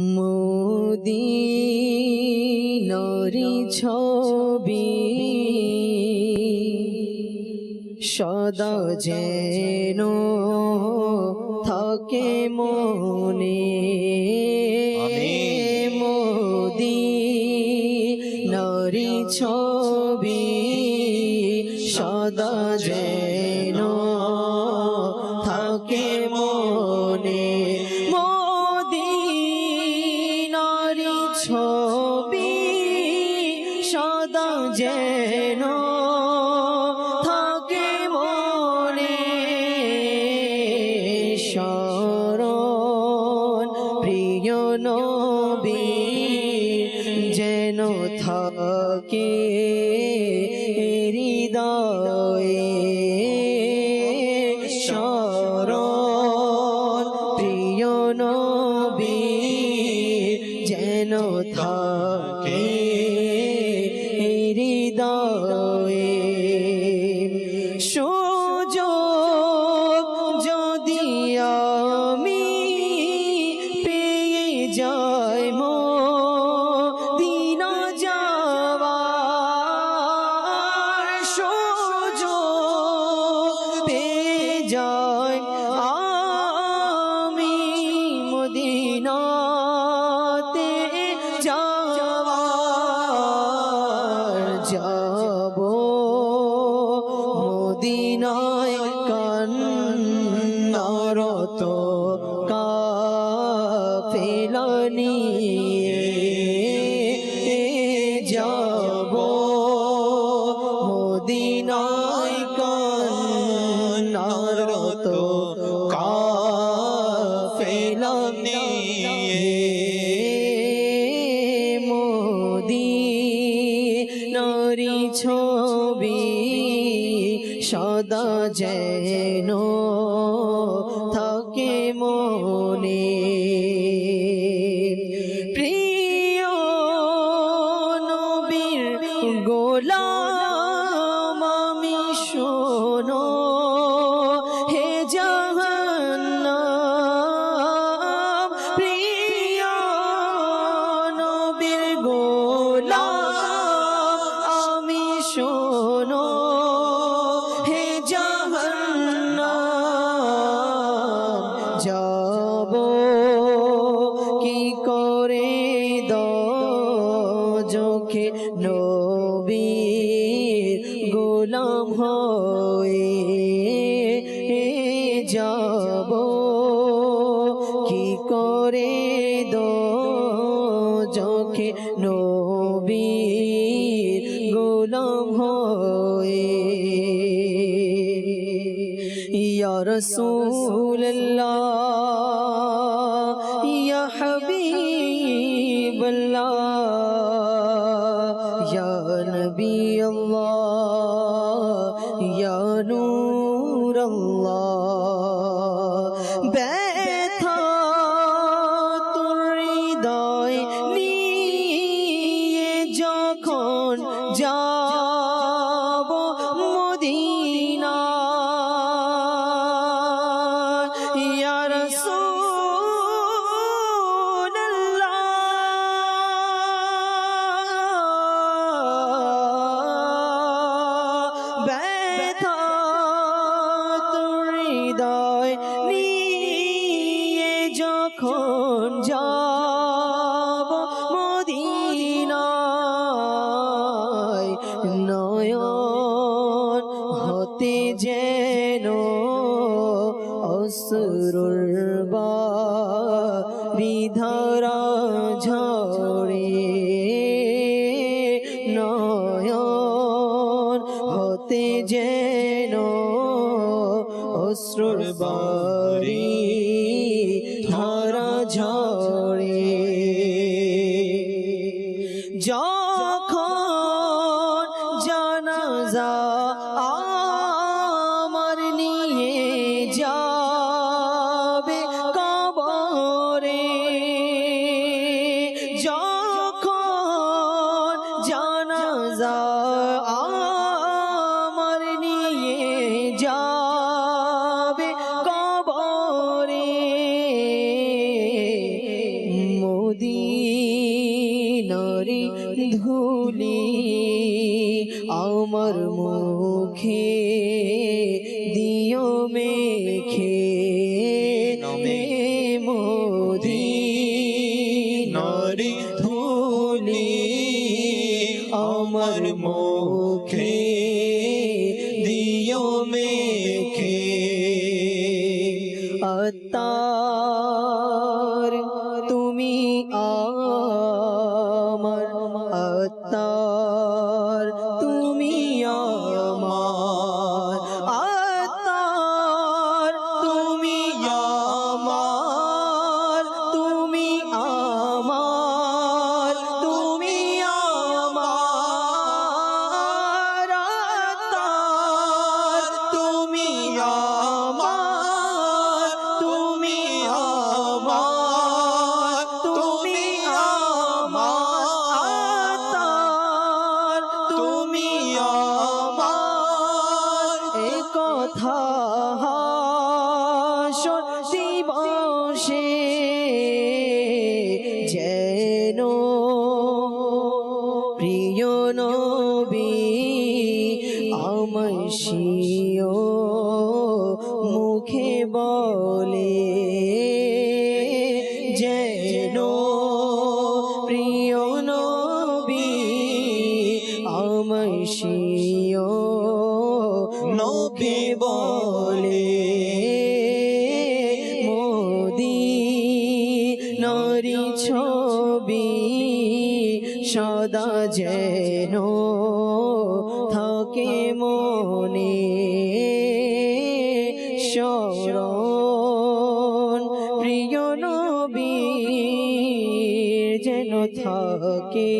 মোদি মোদিনরি ছবি সদা যেন থকে মনে। মোদি নরি ছবি সদা যেন থকে মনে। প্রিয় নবী যেন থাকে। খোদা যেন যাব। কি করে দো চোখে নবীর গোলাম হয়ে? ইয়া রসুল্লাহ don't. ঝরে নয়ন হতে যেন অশ্রুর বাড়ি ধারা ঝরে ধুলি আমার মুখে দিও মেখে মদিনারি ধুলি আমার মুখে দিও মেখে আত্মার প্রিয় নবী আমশিও মুখে বলে যেন প্রিয় নবী আমশিও নবী বলে মোদি নরি ছবি সদা যেন থাকে মনে শরণ। প্রিয় নবী যেন থাকে